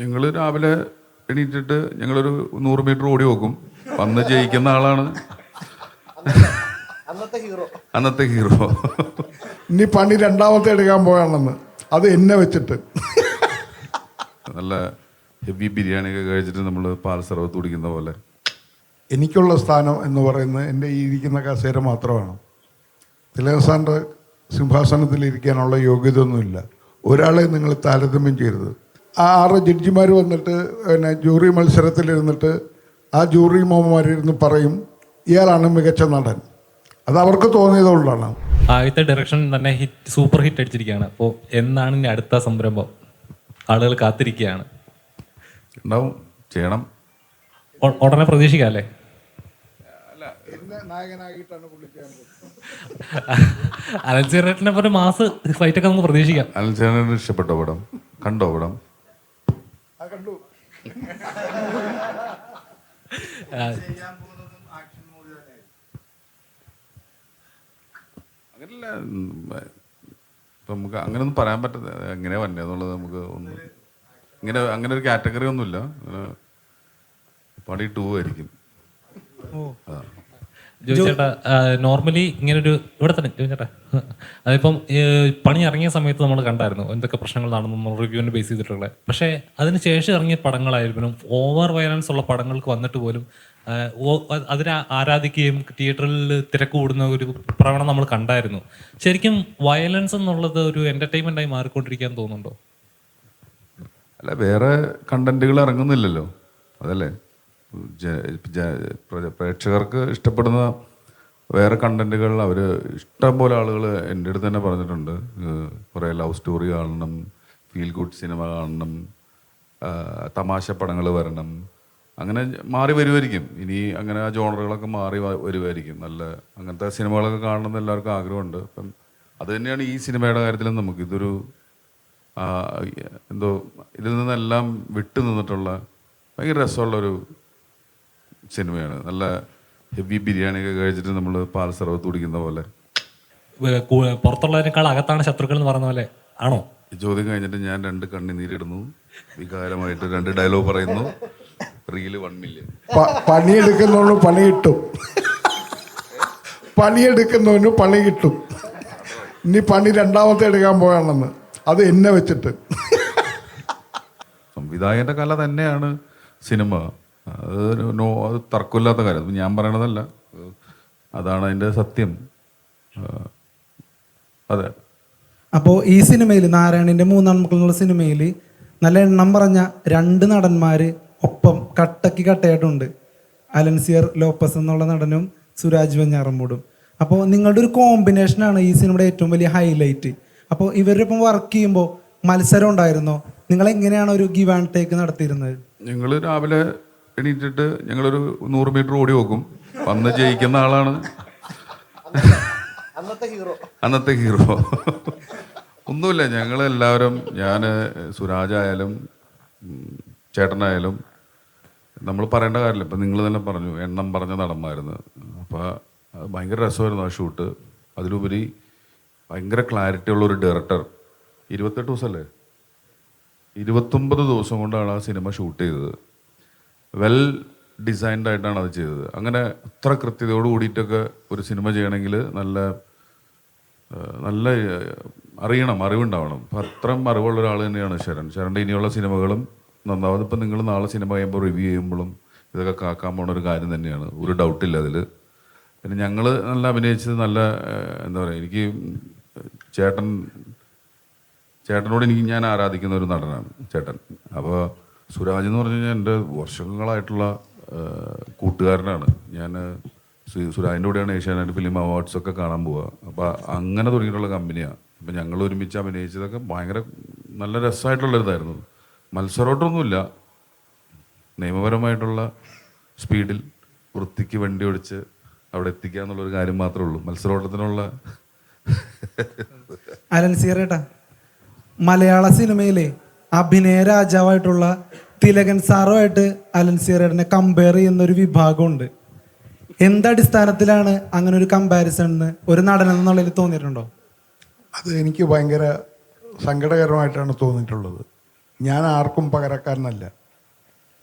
ഞങ്ങൾ രാവിലെ എണീറ്റിട്ട് ഞങ്ങളൊരു നൂറ് മീറ്റർ ഓടി നോക്കും. വന്ന് ജയിക്കുന്ന ആളാണ്. അന്നത്തെ ഹീറോ. ഇനി പണി രണ്ടാമത്തെ എടുക്കാൻ പോയാണെന്ന്. അത് എന്നെ വെച്ചിട്ട്. നല്ല ഹെവി ബിരിയാണി ഒക്കെ കഴിച്ചിട്ട് നമ്മൾ പാൽ സർവത്ത് കുടിക്കുന്ന പോലെ. എനിക്കുള്ള സ്ഥാനം എന്ന് പറയുന്നത് എന്റെ ഈ ഇരിക്കുന്ന കസേര മാത്രമാണ്. തിലകസാന്റെ സിംഹാസനത്തിൽ ഇരിക്കാനുള്ള യോഗ്യത ഒന്നുമില്ല ഒരാളെ നിങ്ങൾ താരതമ്യം ചെയ്യരുത്. ആറ് ജഡ്ജിമാർ വന്നിട്ട് പിന്നെ ജൂറി മത്സരത്തിലിരുന്നിട്ട് ആ ജൂറി മോമാരിരുന്ന് പറയും ഇയാളാണ് മികച്ച നടൻ. അത് അവർക്ക് തോന്നിയതുകൊണ്ടാണ് ആദ്യത്തെ ഡയറക്ഷൻ തന്നെ ഹിറ്റ് സൂപ്പർ ഹിറ്റ് അടിച്ചിരിക്കുകയാണ്. അപ്പോൾ എന്നാണ് ഇനി അടുത്ത സംരംഭം? ആളുകൾ കാത്തിരിക്കുകയാണ്. ഉണ്ടാവും. ചെയ്യണം. ഉ- ഉടനെ പ്രതീക്ഷിക്കാം അല്ലേ? എന്നെ നായകനാക്കിയിട്ടാണ് വിളിക്കാൻ അലൻസീറേറ്റിനെ പോലെ മാസ് ഫൈറ്റ് ഒക്കെ നമുക്ക് പ്രതീക്ഷിക്കാം. അൽചേനന് ഇഷ്ടപ്പെട്ടോ പടം? കണ്ടോ പടം? കണ്ടു. അങ്ങനല്ല നമുക്ക് അങ്ങനെ അങ്ങനെയൊന്നും പറയാൻ പറ്റത്തില്ല. എങ്ങനെയാ വന്നേന്നുള്ളത് നമുക്ക് ഒന്ന് ഇങ്ങനെ അങ്ങനെ ഒരു കാറ്റഗറി ഒന്നുമില്ല. പണി പടി ടൂ ആയിരിക്കും. ആ. നോർമലി ഇങ്ങനൊരു ഇവിടെ തന്നെ ജോയിച്ചേട്ടാ. അതിപ്പം പണി ഇറങ്ങിയ സമയത്ത് നമ്മൾ കണ്ടായിരുന്നു എന്തൊക്കെ പ്രശ്നങ്ങൾ നടന്നു റിവ്യൂവിന് ബേസ് ചെയ്തിട്ടുള്ളത്. പക്ഷേ അതിന് ശേഷം ഇറങ്ങിയ പടങ്ങളായിരുന്നു ഓവർ വയലൻസ് ഉള്ള പടങ്ങൾക്ക് വന്നിട്ട് പോലും അതിനെ ആരാധിക്കുകയും തിയേറ്ററിൽ തിരക്ക് കൂടുന്ന ഒരു പ്രവണത നമ്മൾ കണ്ടായിരുന്നു. ശരിക്കും വയലൻസ് എന്നുള്ളത് ഒരു എന്റർടൈൻമെന്റ് ആയി മാറിക്കൊണ്ടിരിക്കാൻ തോന്നുന്നുണ്ടോ? അല്ല വേറെ കണ്ടന്റുകൾ ഇറങ്ങുന്നില്ലല്ലോ. അതല്ലേ? പ്രേക്ഷകർക്ക് ഇഷ്ടപ്പെടുന്ന വേറെ കണ്ടന്റുകൾ അവർ ഇഷ്ടം പോലെ ആളുകൾ എന്റെ അടുത്ത് തന്നെ പറഞ്ഞിട്ടുണ്ട്. കുറേ ലവ് സ്റ്റോറി കാണണം ഫീൽ ഗുഡ് സിനിമ കാണണം തമാശ പടങ്ങൾ വരണം. അങ്ങനെ മാറി വരുമായിരിക്കും ഇനി അങ്ങനെ ആ ജോണറുകളൊക്കെ മാറി വരുമായിരിക്കും നല്ല അങ്ങനത്തെ സിനിമകളൊക്കെ കാണണമെന്ന് എല്ലാവർക്കും ആഗ്രഹമുണ്ട്. അപ്പം അത് തന്നെയാണ് ഈ സിനിമയുടെ കാര്യത്തിലും നമുക്ക് ഇതൊരു എന്തോ ഇതിൽ നിന്നെല്ലാം വിട്ടു നിന്നിട്ടുള്ള ഭയങ്കര രസമുള്ളൊരു സിനിമയാണ്. നല്ല ഹെവി ബിരിയാണി ഒക്കെ കഴിച്ചിട്ട് നമ്മൾ പാൽ സർവത്ത് കുടിക്കുന്ന പോലെ. പുറത്തുള്ളതിനേക്കാൾ അകത്താണ് ശത്രുക്കൾ എന്ന് പറഞ്ഞ പോലെ. ആണോ? ഈ ചോദ്യം കഴിഞ്ഞിട്ട് ഞാൻ രണ്ട് കണ്ണിനീരിടുന്നു. വികാരമായിട്ട് രണ്ട് ഡയലോഗ് പറയുന്നു. റീൽ വൺ മില്യൺ പണി പണിയെടുക്കുന്നവന് പണി കിട്ടും. പണിയെടുക്കുന്നവന് പണി കിട്ടും. ഇനി പണി രണ്ടാമത്തെ എടുക്കാൻ പോയാണെന്ന്. അത് എന്നെ വെച്ചിട്ട്. സംവിധായകന്റെ കല തന്നെയാണ് സിനിമ. അത് നോ അത് തർക്കമില്ലാത്ത കാര്യം. ഞാൻ പറയണതല്ല. അതാണ് അതിന്റെ സത്യം. അതെ. അപ്പോൾ ഈ സിനിമയിൽ നാരായണിന്റെ മൂന്നാം മക്കൾ എന്നുള്ള സിനിമയിൽ നല്ല എണ്ണം പറഞ്ഞ രണ്ട് നടന്മാർ ഒപ്പം കട്ടക്ക് കട്ടയായിട്ടുണ്ട്. അലൻസിയർ ലോപ്പസ് എന്നുള്ള നടനും സുരാജ് വെഞ്ഞാറമ്മൂടും. അപ്പോൾ നിങ്ങളുടെ ഒരു കോമ്പിനേഷനാണ് ഈ സിനിമയുടെ ഏറ്റവും വലിയ ഹൈലൈറ്റ് അപ്പോൾ ഇവരുടെ ഒപ്പം വർക്ക് ചെയ്യുമ്പോൾ മത്സരം ഉണ്ടായിരുന്നോ? നിങ്ങൾ എങ്ങനെയാണ് ഒരു ഗിവ് ആൻഡ് ടേക്ക് നടത്തിയിരുന്നത്? ഞങ്ങൾ രാവിലെ എണീറ്റിട്ട് ഞങ്ങളൊരു നൂറ് മീറ്റർ ഓടി നോക്കും. വന്ന് ജയിക്കുന്ന ആളാണ്. അന്നത്തെ ഹീറോ. ഒന്നുമില്ല ഞങ്ങളെല്ലാവരും ഞാൻ സുരാജായാലും ചേട്ടനായാലും നമ്മൾ പറയേണ്ട കാര്യമില്ല. ഇപ്പം നിങ്ങൾ തന്നെ പറഞ്ഞു എണ്ണം പറഞ്ഞ നടന്നായിരുന്നു അപ്പോൾ അത് ഭയങ്കര രസമായിരുന്നു ആ ഷൂട്ട്. അതിലുപരി ഭയങ്കര ക്ലാരിറ്റി ഉള്ള ഒരു ഡയറക്ടർ ഇരുപത്തെട്ട് ദിവസമല്ലേ ഇരുപത്തൊമ്പത് ദിവസം കൊണ്ടാണ് ആ സിനിമ ഷൂട്ട് ചെയ്തത്. വെൽ ഡിസൈൻഡ് ആയിട്ടാണ് അത് ചെയ്തത്. അങ്ങനെ അത്ര കൃത്യതയോട് കൂടിയിട്ടൊക്കെ ഒരു സിനിമ ചെയ്യണമെങ്കിൽ നല്ല നല്ല അറിയണം അറിവുണ്ടാവണം. അപ്പം അത്രയും അറിവുള്ള ഒരാൾ തന്നെയാണ് ശരൺ. ശരണിന്റെ ഇനിയുള്ള സിനിമകളും നന്നാവും. ഇപ്പം നിങ്ങൾ നാളെ സിനിമ ചെയ്യുമ്പോൾ റിവ്യൂ ചെയ്യുമ്പോഴും ഇതൊക്കെ കാക്കാൻ പോണ ഒരു കാര്യം തന്നെയാണ്. ഒരു ഡൗട്ടില്ല അതിൽ പിന്നെ ഞങ്ങൾ നല്ല അഭിനയിച്ചത് നല്ല എന്താ പറയുക എനിക്ക് ചേട്ടൻ ചേട്ടനോട് എനിക്ക് ഞാൻ ആരാധിക്കുന്ന ഒരു നടനാണ് ചേട്ടൻ. അപ്പോൾ സുരാജ് എന്ന് പറഞ്ഞു കഴിഞ്ഞാൽ എന്റെ വർഷങ്ങളായിട്ടുള്ള കൂട്ടുകാരനാണ്. ഞാൻ സുരാജിന്റെ കൂടെയാണ് ഏഷ്യാനെറ്റ് ഫിലിം അവാർഡ്സൊക്കെ കാണാൻ പോവുക. അപ്പോൾ അങ്ങനെ തുടങ്ങിയിട്ടുള്ള കമ്പനിയാണ് അപ്പം ഞങ്ങൾ ഒരുമിച്ച് അഭിനയിച്ചതൊക്കെ ഭയങ്കര നല്ല രസമായിട്ടുള്ളൊരിതായിരുന്നു മത്സരോട്ടൊന്നുമില്ല. നിയമപരമായിട്ടുള്ള സ്പീഡിൽ വൃത്തിക്ക് വണ്ടി ഓടിച്ച് അവിടെ എത്തിക്കുക എന്നുള്ളൊരു കാര്യം മാത്രമേ ഉള്ളൂ. മത്സരോട്ടത്തിനുള്ള അലൻസിയറേട്ടാ മലയാള സിനിമയിലെ അഭിനയ രാജാവായിട്ടുള്ള തിലകൻ സാറുമായിട്ട് അലൻസിയറേട്ടനെ കമ്പയർ ചെയ്യുന്ന ഒരു വിഭാഗമുണ്ട്. എന്തടിസ്ഥാനത്തിലാണ് അങ്ങനെ ഒരു കമ്പാരിസൺ ഒരു നടൻ എന്നുള്ളതിൽ തോന്നിയിട്ടുണ്ടോ? അത് എനിക്ക് ഭയങ്കര സങ്കടകരമായിട്ടാണ് തോന്നിയിട്ടുള്ളത്. ഞാൻ ആർക്കും പകരക്കാരനല്ല.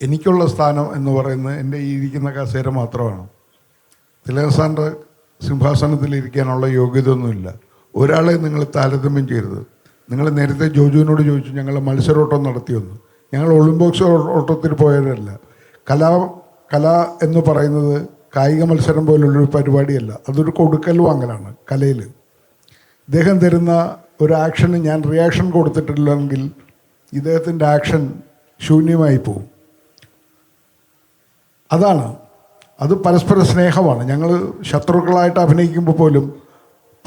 എനിക്കുള്ള സ്ഥാനം എന്ന് പറയുന്നത് എന്റെ ഈ ഇരിക്കുന്ന കസേര മാത്രമാണ്. തിലകസാറിന്റെ സിംഹാസനത്തിൽ ഇരിക്കാനുള്ള യോഗ്യതയൊന്നുമില്ല. ഒരാളെ നിങ്ങൾ താരതമ്യം ചെയ്യരുത്. നിങ്ങൾ നേരത്തെ ജോജുവിനോട് ചോദിച്ചു ഞങ്ങൾ മത്സരോട്ടം നടത്തിയൊന്നു. ഞങ്ങൾ ഒളിമ്പിക്സ് ഓട്ടത്തിൽ പോയതല്ല കലാ കല എന്ന് പറയുന്നത് കായിക മത്സരം പോലുള്ളൊരു പരിപാടിയല്ല. അതൊരു കൊടുക്കൽ വാങ്ങലാണ് കലയിൽ. ഇദ്ദേഹം തരുന്ന ഒരു ആക്ഷന് ഞാൻ റിയാക്ഷൻ കൊടുത്തിട്ടില്ലെങ്കിൽ ഇദ്ദേഹത്തിന്റെ ആക്ഷൻ ശൂന്യമായി പോവും. അതാണ്. അത് പരസ്പര സ്നേഹമാണ്. ഞങ്ങൾ ശത്രുക്കളായിട്ട് അഭിനയിക്കുമ്പോൾ പോലും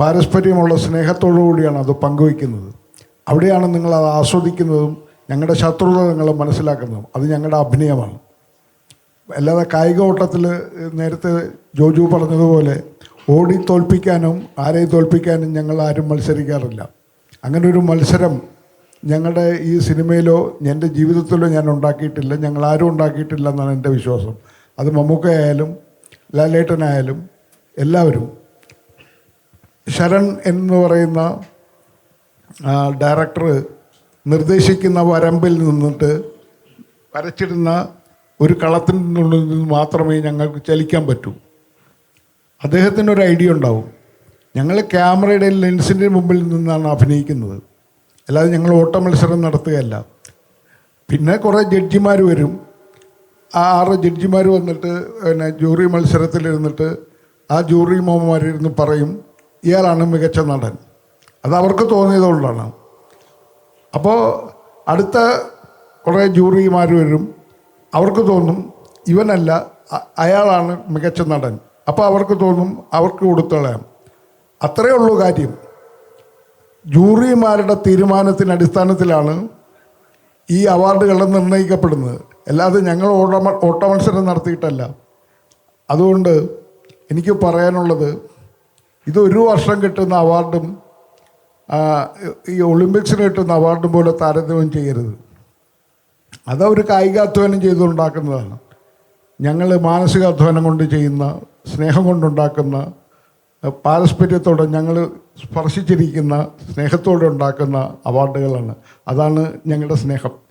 പാരസ്പര്യമുള്ള സ്നേഹത്തോടു കൂടിയാണ് അത് പങ്കുവയ്ക്കുന്നത്. അവിടെയാണ് നിങ്ങൾ അത് ആസ്വദിക്കുന്നതും ഞങ്ങളുടെ ശത്രുത നിങ്ങൾ മനസ്സിലാക്കുന്നതും. അത് ഞങ്ങളുടെ അഭിനയമാണ്. അല്ലാതെ കായിക ഓട്ടത്തിൽ നേരത്തെ ജോജു പറഞ്ഞതുപോലെ ഓടി തോൽപ്പിക്കാനും ആരെയും തോൽപ്പിക്കാനും ഞങ്ങൾ ആരും മത്സരിക്കാറില്ല. അങ്ങനെ ഒരു മത്സരം ഞങ്ങളുടെ ഈ സിനിമയിലോ എന്റെ ജീവിതത്തിലോ ഞാൻ ഉണ്ടാക്കിയിട്ടില്ല. ഞങ്ങൾ ആരും ഉണ്ടാക്കിയിട്ടില്ല എന്നാണ് എന്റെ വിശ്വാസം. അത് മമ്മൂക്കയായാലും ലാലേട്ടനായാലും എല്ലാവരും. ശരൺ എന്ന് പറയുന്ന ഡയറക്ടർ നിർദ്ദേശിക്കുന്ന വരമ്പിൽ നിന്നിട്ട് വരച്ചിടുന്ന ഒരു കളത്തിനുള്ളിൽ നിന്ന് മാത്രമേ ഞങ്ങൾക്ക് ചലിക്കാൻ പറ്റൂ. അദ്ദേഹത്തിന് ഒരു ഐഡിയ ഉണ്ടാവും. ഞങ്ങൾ ക്യാമറയുടെ ലെൻസിന്റെ മുമ്പിൽ നിന്നാണ് അഭിനയിക്കുന്നത്. അല്ലാതെ ഞങ്ങൾ ഓട്ട മത്സരം നടത്തുകയല്ല. പിന്നെ കുറേ ജഡ്ജിമാർ വരും. ആ ആറ് ജഡ്ജിമാർ വന്നിട്ട് പിന്നെ ജൂറി മത്സരത്തിലിരുന്നിട്ട് ആ ജൂറി മോമാരിരുന്ന് പറയും ഇയാളാണ് മികച്ച നടൻ. അത് അവർക്ക് തോന്നിയതുകൊണ്ടാണ്. അപ്പോൾ അടുത്ത കുറേ ജൂറിമാർ വരും. അവർക്ക് തോന്നും ഇവനല്ല അയാളാണ് മികച്ച നടൻ. അപ്പോൾ അവർക്ക് തോന്നും അവർക്ക് കൊടുത്തളയാം അത്രയേ ഉള്ളൂ കാര്യം. ജൂറിമാരുടെ തീരുമാനത്തിന് അടിസ്ഥാനത്തിലാണ് ഈ അവാർഡുകൾ നിർണയിക്കപ്പെടുന്നത്. അല്ലാതെ ഞങ്ങൾ ഓട്ട ഓട്ട മത്സരം നടത്തിയിട്ടല്ല. അതുകൊണ്ട് എനിക്ക് പറയാനുള്ളത് ഇത് ഒരു വർഷം കിട്ടുന്ന അവാർഡും ഈ ഒളിമ്പിക്സിന് കിട്ടുന്ന അവാർഡും പോലെ താരതമ്യം ചെയ്യരുത്. അതവർ കായികാധ്വാനം ചെയ്തുണ്ടാക്കുന്നതാണ്. ഞങ്ങൾ മാനസികാധ്വാനം കൊണ്ട് ചെയ്യുന്ന സ്നേഹം കൊണ്ടുണ്ടാക്കുന്ന പാരസ്പര്യത്തോടെ ഞങ്ങൾ സ്പർശിച്ചിരിക്കുന്ന സ്നേഹത്തോടെ ഉണ്ടാക്കുന്ന അവാർഡുകളാണ്. അതാണ് ഞങ്ങളുടെ സ്നേഹം.